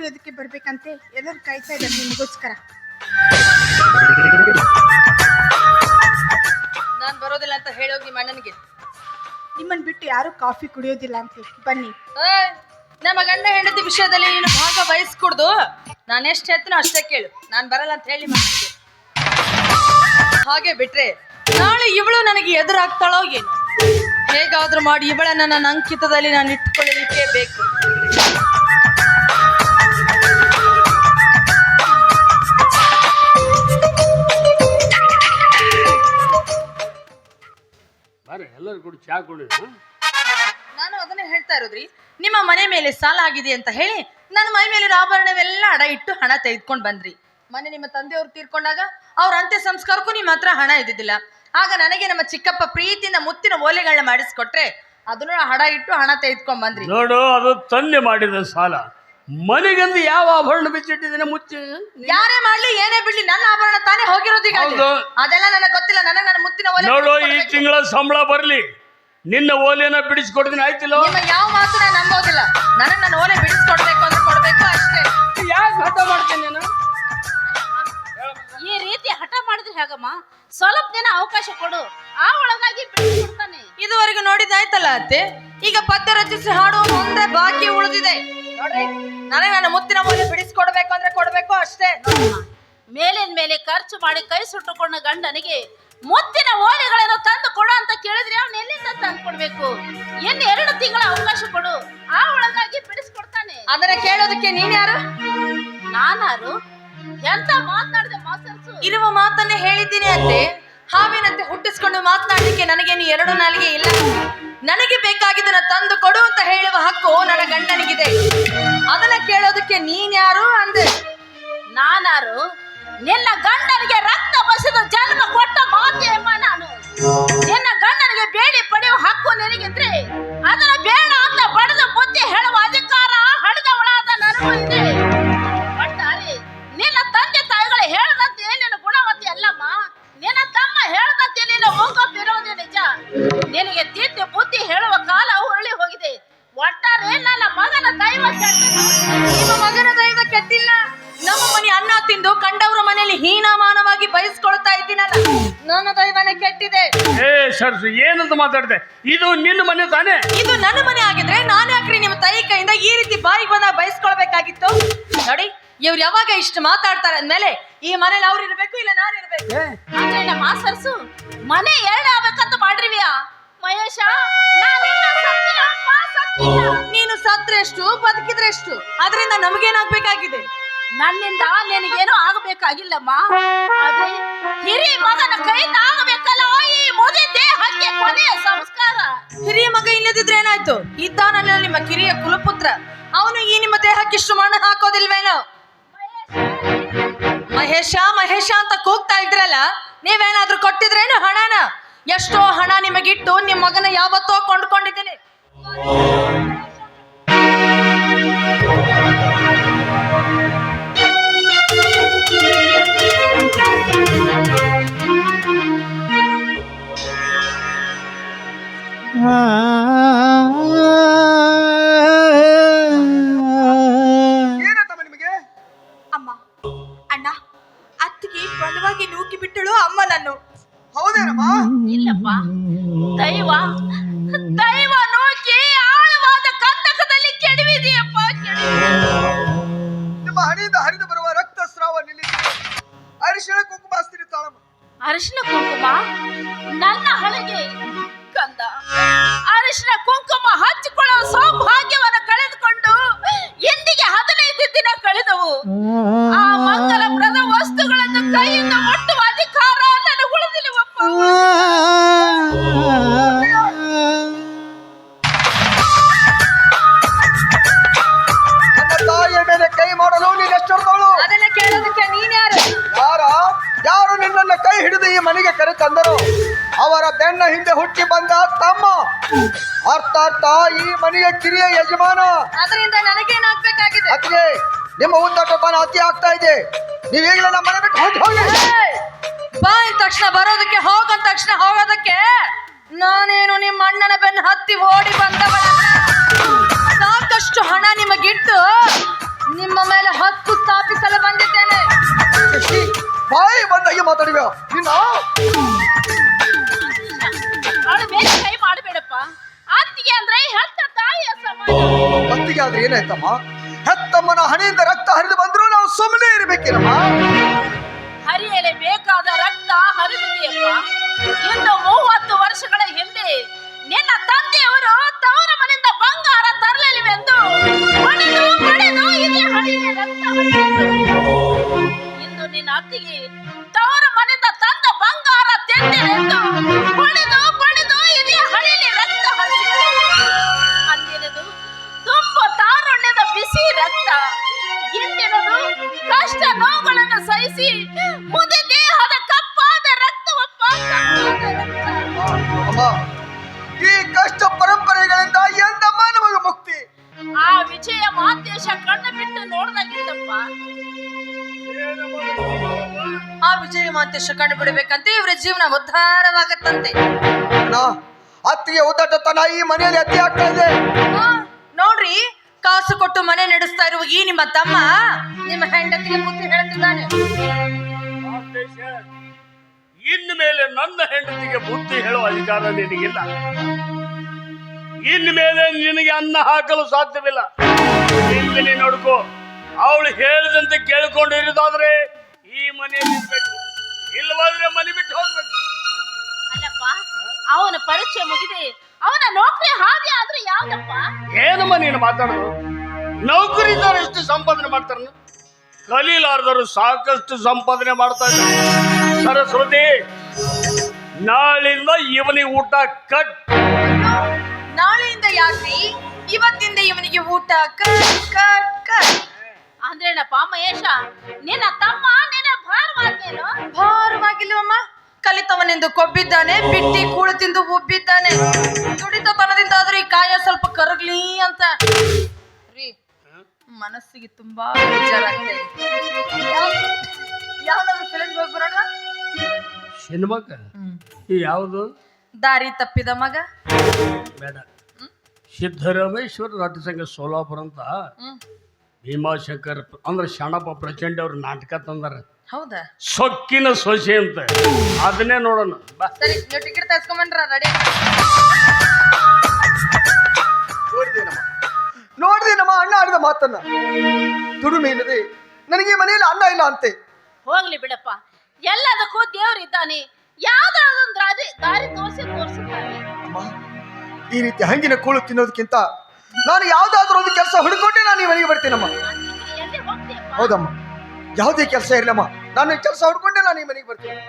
ಕುಡಿಯೋದಕ್ಕೆ ಬರ್ಬೇಕಂತೆ ಎಲ್ಲರೂ ಕಾಯ್ತಾ ಇದ್ದಾರೆ ನಿಮಗೋಸ್ಕರ ನಾನ್ ಬರೋದಿಲ್ಲ ಅಂತ ಹೇಳೋಗಿ ನಿಮ್ಮ ಅಣ್ಣನಿಗೆ ನಿಮ್ಮನ್ನ ಬಿಟ್ಟು ಯಾರು ಕಾಫಿ ಕುಡಿಯೋದಿಲ್ಲ ಅಂತ ಬನ್ನಿ. ಏಯ್, ನಮ್ಮ ಗಂಡ ಹೆಂಡತಿ ವಿಷಯದಲ್ಲಿ ನೀನು ಭಾಗ ವಹಿಸ್ಕೊಡ್ದು. ನಾನು ಎಷ್ಟು ಹೇಳ್ತೀನೋ ಅಷ್ಟೇ ಕೇಳು. ನಾನು ಬರಲ್ಲ ಅಂತ ಹೇಳಿ ಮನೆಗೆ ಹಾಗೆ ಬಿಟ್ರೆ ನಾಳೆ ಇವಳು ನನಗೆ ಎದುರಾಗ್ತಾಳೋ ಏನು. ಹೇಗಾದ್ರೂ ಮಾಡಿ ಇವಳನ್ನ ನನ್ನ ಅಂಕಿತದಲ್ಲಿ ನಾನು ಇಟ್ಕೊಳ್ಳಲಿಕ್ಕೆ ಬೇಕು. ಬರ್ರಿ ಎಲ್ಲರೂ ಕೂಡ ಚಾ ಕುಡಿ ನಾನು ಅದನ್ನೇ ಹೇಳ್ತಾ ಇರೋದ್ರಿ ನಿಮ್ಮ ಮನೆ ಮೇಲೆ ಸಾಲ ಆಗಿದೆ ಅಂತ ಹೇಳಿ ನನ್ನ ಮೈ ಮೇಲಿನ ಆಭರಣವೆಲ್ಲ ಅಡ ಇಟ್ಟು ಹಣ ತೆಗೆದುಕೊಂಡು ಬಂದ್ರಿ. ಮನೆ ನಿಮ್ಮ ತಂದೆಯವರು ತೀರ್ಕೊಂಡಾಗ ಅವ್ರ ಅಂತ್ಯ ಸಂಸ್ಕಾರಕ್ಕೂ ನಿಮ್ಮ ಹತ್ರ ಹಣ ಇದ್ದಿದ್ದಿಲ್ಲ. ಆಗ ನನಗೆ ನಮ್ಮ ಚಿಕ್ಕಪ್ಪ ಪ್ರೀತಿಯಿಂದ ಮುತ್ತಿನ ಓಲೆಗಳನ್ನ ಮಾಡಿಸ್ಕೊಟ್ರೆ ಅದನ್ನು ಹಡ ಇಟ್ಟು ಹಣ ತೆಗೆದುಕೊಂಡ್ ಬಂದ್ರಿ. ನೋಡು ಅದು ತಂದೆ ಮಾಡಿದ ಸಾಲ. ಮನೆಗಂದು ಯಾವ ಆಭರಣ ಬಿಚ್ಚಿಟ್ಟಿದ್ದೇನೆ ಮುಚ್ಚಿ? ಯಾರೇ ಮಾಡ್ಲಿ ಏನೇ ಬಿಡ್ಲಿ ನನ್ನ ಆಭರಣ ತಾನೇ ಹೋಗಿರೋದು ಈಗ. ಹೌದು. ಅದೆಲ್ಲ ನನಗೆ ಗೊತ್ತಿಲ್ಲ ನನಗೆ ನನ್ನ ಮುತ್ತಿನ ಓಲೆ ನೋಡು ಈ ಬಿಡಿಸ್ಕೊಡ್ಬೇಕು. ತಿಂಗಳ ಸಂಬಳ ಬರ್ಲಿ. ನಿನ್ನ ಓಲೆನ ಬಿಡಿಸ್ಕೊಡ್ತೀನಿ ಆಯ್ತಿಲ್ಲ? ನಿಮ್ಮ ಯಾವ ಮಾತು ನಾನು ನಂಬೋದಿಲ್ಲ. ನನಗೆ ನನ್ನ ಓಲೆ ಬಿಡಿಸ್ಕೊಡ್ಬೇಕು ಅಂದ್ರೆ ಕೊಡ್ಬೇಕು ಅಷ್ಟೇ. ಯಾಕೆ ಹಠ ಮಾಡ್ತೀನಿ ನಾನು? ಈ ರೀತಿ ಹಠ ಮಾಡಿದ್ರೆ ಹೇಗಮ್ಮ? ಸ್ವಲ್ಪ ದಿನ ಅವಕಾಶ ಕೊಡು. ಆ ಒಳಗಾಗಿ ಬಿಡ್ತಾನೆ ಇದುವರೆಗೂ ನೋಡಿದಾಯ್ತಲ್ಲ ಅತ್ತೆ? ಈಗ ಪದ್ಯ ರಚಿಸಿ ಹಾಡುವ ಮುಂದೆ ಬಾಕಿ ಉಳಿದಿದೆ. ನೋಡ್ರಿ? ನನಗೆ ನನ್ನ ಮುತ್ತಿನ ಓಲೆ ಬಿಡಿಸ್ಕೊಡ್ಬೇಕು ಅಂದ್ರೆ ಕೊಡ್ಬೇಕು ಅಷ್ಟೇ. ಮೇಲಿನ ಮೇಲೆ ಖರ್ಚು ಮಾಡಿ ಕೈ ಸುಟ್ಟುಕೊಂಡ ಗಂಡನಿಗೆ ಮುತ್ತಿನ ಓಲೆಗಳನ್ನು ತಂದು ಕೊಡು ಅಂತ ಕೇಳಿದ್ರೆ ಅವ್ನು ಎಲ್ಲಿಂದ ತಂದು ಕೊಡ್ಬೇಕು? ಇನ್ನು ಎರಡು ತಿಂಗಳ ಅವಕಾಶ ಕೊಡು. ಆ ಒಳಗಾಗಿ ಬಿಡಿಸ್ಕೊಡ್ತಾನೆ. ಅದನ್ನ ಕೇಳೋದಕ್ಕೆ ನೀನ್ ಯಾರು? ನಾನಾರು ಎಂತ ಮಾತನಾಡಿದೆ ಮಾತಾಡ್ಸು ಇರುವ ಮಾತನ್ನೇ ಹೇಳಿದ್ದೀನಿ ಅಂತೆ. ಹಾವಿನಂತೆ ಹುಟ್ಟಿಸ್ಕೊಂಡು ಮಾತನಾಡಲಿಕ್ಕೆ ನನಗೇನು ಎರಡು ನಾಲಿಗೆ ಇಲ್ಲ? ನನಗೆ ಬೇಕಾಗಿದ್ದನ್ನ ತಂದು ಕೊಡು ಅಂತ ಹೇಳುವ ಹಕ್ಕು ನನ್ನ ಗಂಡನಿಗಿದೆ. ಅದನ್ನ ಕೇಳೋದಕ್ಕೆ ನೀನ್ ಯಾರು ಅಂದೆ. ನಾನಾರು, ನಿನ್ನ ಗಂಡನಿಗೆ ರಕ್ತ ಬಸಿದು ಜನ್ಮ ಕೊಟ್ಟ ಮಾತೆಯಮ್ಮ ನಾನು. ನಿನ್ನ ಗಂಡನಿಗೆ ಬೇಡಿ ಪಡೆಯುವ ಹಕ್ಕು ನಿನಗಿದ್ರೆ ಅದನ್ನ ಬೇಡ ಬಯಸ್ಕೊಳ್ತಾ ಇದ್ದೀನಲ್ಲ? ನನ್ನ ದೈವನೇ ಕೆಟ್ಟಿದೆ. ಏ ಸರ್ಸು ಏನಂತ ಮಾತಾಡ್ದೆ? ಇದು ನಿನ್ನ ಮನೆ ತಾನೇ? ಇದು ನನ್ನ ಮನೆ ಆಗಿದ್ರೆ ನಾನು ಯಾಕ್ರಿ ನಿಮ್ಮ ತಾಯಿ ಕೈಯಿಂದ ಈ ರೀತಿ ಬಾಯಿಗೆ ಬಂದಾಗ ಬಯಸ್ಕೊಳ್ಬೇಕಾಗಿತ್ತು. ನೋಡಿ ಇವ್ರು ಯಾವಾಗ ಇಷ್ಟು ಮಾತಾಡ್ತಾರೆ ಅಂದ್ಮೇಲೆ ಈ ಮನೇಲಿ ಅವ್ರು ಇರ್ಬೇಕು ಇಲ್ಲ ನಾನು ಇರ್ಬೇಕು? ಅಂದ್ರೆ ನಮ್ಮ ಸರ್ಸು ಮನೆ ಎರಡು ಆಗ್ಬೇಕಂತ ಮಾಡಿರ್ವಿಯಾ ಮಹೇಶ ನಾನಿನ್ನ ಸತ್ತಿಲ್ಲಪ್ಪ, ಸತ್ತಿಲ್ಲ. ನೀನು ಸತ್ರೆಷ್ಟು ಬದುಕಿದ್ರೆಷ್ಟು. ಅದರಿಂದ ನಮಗೇನಾಗ್ಬೇಕಾಗಿದೆ? ನನ್ನಿಂದ ನಿನಗೇನು ಆಗಬೇಕಾಗಿಲ್ಲಮ್ಮ ಆದ್ರೆ ಹಿರಿ ಮಗನ ಕೈ ತಾಗಬೇಕಲ್ಲ ಈ ಮುದಿ ದೇಹಕ್ಕೆ ಕೊನೆಯ ಸಂಸ್ಕಾರ. ಹಿರಿಯ ಮಗ ಇಲ್ಲದಿದ್ರೆ ಏನಾಯ್ತು? ಇದ್ದಾನಲ್ಲ ನಿಮ್ಮ ಕಿರಿಯ ಕುಲಪುತ್ರ. ಅವನು ಈ ನಿಮ್ಮ ದೇಹಕ್ಕೆ ಇಷ್ಟು ಮಣ್ಣು ಹಾಕೋದಿಲ್ವೇನೋ? ಮಹೇಶ ಮಹೇಶ ಅಂತ ಕೂಗ್ತಾ ಇದ್ರಲ್ಲ, ನೀವೇನಾದ್ರೂ ಕೊಟ್ಟಿದ್ರೇನು ಹಣನ? ಎಷ್ಟೋ ಹಣ ನಿಮಗಿಟ್ಟು ನಿಮ್ಮ ಮಗನ ಯಾವತ್ತೋ ಕೊಂಡ್ಕೊಂಡಿದ್ದೀನಿ. ನೂಕಿ ಬಿಟ್ಟಳು ಅಮ್ಮನನ್ನು ಹೌದನಮ್ಮ ಇಲ್ಲಪ್ಪ. ದೈವ ದೈವ ನೋಕಿ ಆಳವಾದ ಕಂದಕದಲ್ಲಿ ಕೆಡವಿದೆಯಪ್ಪ ಕೆಡವಿದೆ ನಿಮ್ಮ ಹಣೆಯಿಂದ ಹರಿದು ಬರುವ ರಕ್ತಸ್ರಾವ ನಿಲ್ಲಿಸಿ. ಅರಿಶಿಣ ಕುಂಕುಮ ಹಸ್ತಿರಿ ತಾಳಮ್ಮ. ಅರಿಶಿನ ಕುಂಕುಮ? ನನ್ನ ಹಣೆಗೆ ಕಂದ. ಅರಿಶಿನ ಕುಂಕುಮ ಹಚ್ಚಿಕೊಳ್ಳುವ ಸೌಭಾಗ್ಯವನ್ನು ಕಳೆದುಕೊಂಡು ಎಂದಿಗೆ ಹದಿನೈದು ದಿನ ಕಳೆದವು. ಆ ಮಂಗಲಪ್ರದ ವಸ್ತುಗಳನ್ನು ಕೈಯಿಂದ ಅವರ ಬೆನ್ನ ಹಿಂದೆ ಹುಟ್ಟಿ ಬಂದ ತಮ್ಮ. ಅರ್ಥ ತಾಯಿ ಮನೆಯ ಕಿರಿಯ ಯಜಮಾನ. ಅದರಿಂದ ನನಗೇನಾಗ್ಬೇಕಾಗಿದೆ? ಅತಿಗೆ ನಿಮ್ಮ ಉದ್ದಟಪಾನ ಅತಿ ಆಗ್ತಾ ಇದೆ. ನೀವು ಈಗಲೇ ನಮ್ಮ ಮನೆ ಬಿಟ್ಟು ಹೋಗಿ ಹೋಗಿ! ಬಾ ಅಂದ ತಕ್ಷಣ ಬರೋದಕ್ಕೆ ಹೋಗಂದ ತಕ್ಷಣ ಹೋಗೋದಕ್ಕೆ. ನಾನೇನು ನಿಮ್ಮ ಅಣ್ಣನ ಬೆನ್ನ ಹತ್ತಿ ಓಡಿ ಬಂದವಳ? ಸಾಕಷ್ಟು ಹಣ ನಿಮಗಿಟ್ಟು ನಿಮ್ಮ ಮೇಲೆ ಮಾತಾಡಿವ ನಿನ್ನ? ಅವಳ ಬೇರೆ ಕೈ ಮಾಡಬೇಡಪ್ಪ. ಅತ್ತಿಗೆ ಅಂದ್ರೆ ಹೆತ್ತ ತಾಯಿಯ ಸಮಾನ. ಮತ್ತಿಗೆ ಆದ್ರೆ ಏನಾಯ್ತಮ್ಮ? ಹೆತ್ತಮ್ಮನ ಹಣೆಯಿಂದ ರಕ್ತ ಹರಿದು ಬಂದ್ರು ನಾವು ಸುಮ್ಮನೆ ಇರ್ಬೇಕೇನಮ್ಮ ಹರಿಯಲೆ ಬೇಕಾದ ರಕ್ತ ಹರಿದಿದೆಯಪ್ಪ. ಇನ್ನು ಮೂವತ್ತು ವರ್ಷಗಳ ಮುದಿ ದೇಹದ ಕಪ್ಪಾದ ರಕ್ತವಪ್ಪ. ಅಮ್ಮ ಈ ಕಷ್ಟ ಪರಂಪರೆಗಳಿಂದ ಎಂದ ಮಾನವನ ಮುಕ್ತಿ? ಆ ವಿಜಯ ಮಾತೇಶ ಕಣ್ಣು ಬಿಟ್ಟು ನೋಡ್ದಾಗಿತ್ತಪ್ಪ. ಆ ವಿಜಯ ಮಹಾದೇಶ ಕಂಡು ಬಿಡಬೇಕಂತ ಇವರ ಜೀವನ ಉದ್ಧಾರವಾಗತ್ತಂತೆ. ಅಣ್ಣ ಅತ್ತಿಗೆ ಉದ್ದಟತನ ಈ ಮನೆಯಲ್ಲಿ ಅತಿ ಆಗ್ತಾ ಇದೆ. ಕಾಸು ಕೊಟ್ಟು ಮನೆ ನಡೆಸ್ತಾ ಇರುವ ಈ ನಿಮ್ಮ ತಮ್ಮ ನಿಮ್ಮ ಹೆಂಡತಿಗೆ ಬುದ್ಧಿ ಹೇಳ್ತಿದ್ದಾನೆ ಇನ್ಮೇಲೆ ಇನ್ನು ಮೇಲೆ ನನ್ನ ಹೆಂಡತಿಗೆ ಬುದ್ಧಿ ಹೇಳುವ ಅಧಿಕಾರ ನಿನಗಿಲ್ಲ. ಇನ್ನು ಮೇಲೆ ನಿನಗೆ ಅನ್ನ ಹಾಕಲು ಸಾಧ್ಯವಿಲ್ಲ. ಇಲ್ಲಿ ನೋಡ್ಕೋ ಅವಳು ಹೇಳಿದಂತೆ ಕೇಳಿಕೊಂಡಿರೋದಾದ್ರೆ ಈ ಮನೆಯಲ್ಲಿ ಇರ್ಬೇಕು ಇಲ್ಲವಾದ್ರೆ ಮನೆ ಬಿಟ್ಟು ಹೋಗ್ಬೇಕು. ಅಲ್ಲಪ್ಪ ಅವನ ಪರಿಚಯ ಮುಗಿದೆ ಅವನ ನೌಕರಿ ಹಾಗೆ ಆದ್ರೆ ಯಾವ್ದಪ್ಪ? ಏನಮ್ಮ ನೀನು ಮಾತಾಡೋದು? ನೌಕರಿದಾರ ಎಷ್ಟು ಸಂಪಾದನೆ ಮಾಡ್ತಾರ ಕಲೀಲಾರ್ದರು ಸಾಕಷ್ಟು ಸಂಪಾದನೆ ಮಾಡ್ತಾ ಇದ್ದಾರೆ. ಸರಸ್ವತಿ ನಾಳಿಂದ ಇವನಿಗೆ ಊಟ ಕಟ್. ನಾಳೆಯಿಂದ ಯಾಕ್ರಿ? ಇವತ್ತಿಂದ ಇವನಿಗೆ ಊಟ ಕಟ್ ಕಟ್ ಕಟ್. ಅಂದ್ರೇನಪ್ಪ ಮಹೇಶ ನಿನ್ನ ತಮ್ಮ ನಿನ್ನ ಭಾರವಾದ್ನೇನು? ಭಾರವಾಗಿಲ್ವಮ್ಮ? ಕಲಿತವನೆಂದು ಕೊಬ್ಬಿದ್ದಾನೆ ಬಿಟ್ಟಿ ಕೂಳು ತಿಂದು ಉಬ್ಬಿದ್ದಾನೆ. ದುಡಿತತನದಿಂದ ಆದ್ರೆ ಈ ಕಾಯ ಸ್ವಲ್ಪ ಕರಗ್ಲಿ ಅಂತ. ರೀ ಮನಸ್ಸಿಗೆ ತುಂಬಾ ಬೇಜಾರಾಗ್ತಾ ಇದೆ. ಯಾವ್ದಾದ್ರು ಫಿಲ್ಮ್ ಹೋಗಿ ಬರೋಣ ಸಿನಿಮಾಕ ಯಾವುದು? ದಾರಿ ತಪ್ಪಿದ ಮಗ? ಬೇಡ. ಸಿದ್ದರಾಮೇಶ್ವರ ನಾಟ್ಯ ಸಂಘ ಸೋಲಾಪುರ ಅಂತ ಭೀಮಾಶಂಕರ್ ಅಂದ್ರೆ ಶಣಪ್ಪ ಪ್ರಚಂಡ ಅವ್ರ ನಾಟಕ ತಂದಾರ. ಹೌದಾ? ಸೊಕ್ಕಿನ ಸೊಸೆ ಅಂತ. ಅದನ್ನೇ ನೋಡೋಣ. ಬಾ. ಸರಿ ನೀವು ಟಿಕೆಟ್ ತರ್ಸ್ಕೊಂಬಂದ್ರ ರೆಡಿ ನಮ್ಮ ನೋಡಿದೇನಮ್ಮ ಅಣ್ಣ ಆಡಿದ ಮಾತನ್ನ. ದುಡಿಮೆ ಇಲ್ಲದೆ ನನಗೆ ಮನೆಯಲ್ಲಿ ಅನ್ನ ಇಲ್ಲ ಅಂತೆ. ಹೋಗ್ಲಿ ಬಿಡಪ್ಪ. ಎಲ್ಲದಕ್ಕೂ ದೇವ್ರು ಇದ್ದಾನೆ. ಯಾವ್ದಾದ್ರು ದಾರಿ ದಾರಿ ತೋರಿಸಿ ತೋರಿಸುತ್ತಾನೆ. ಅಮ್ಮ ಈ ರೀತಿ ಹಂಗಿನ ಕೂಳು ತಿನ್ನೋದಕ್ಕಿಂತ ನಾನು ಯಾವ್ದಾದ್ರೂ ಒಂದು ಕೆಲಸ ಹುಡುಕೊಂಡೆ ನಾನು ಈ ಮನೆಗೆ ಬರ್ತೀನಮ್ಮ. ಎಲ್ಲಿ ಹೋಗ್ತೀಯಪ್ಪ? ಹೌದಮ್ಮ ಯಾವುದೇ ಕೆಲಸ ಇರಲಮ್ಮ. ನಾನು ಕೆಲಸ ಹುಡ್ಕೊಂಡೆ ನಾನು ಈ ಮನೆಗೆ ಬರ್ತೀನಿ.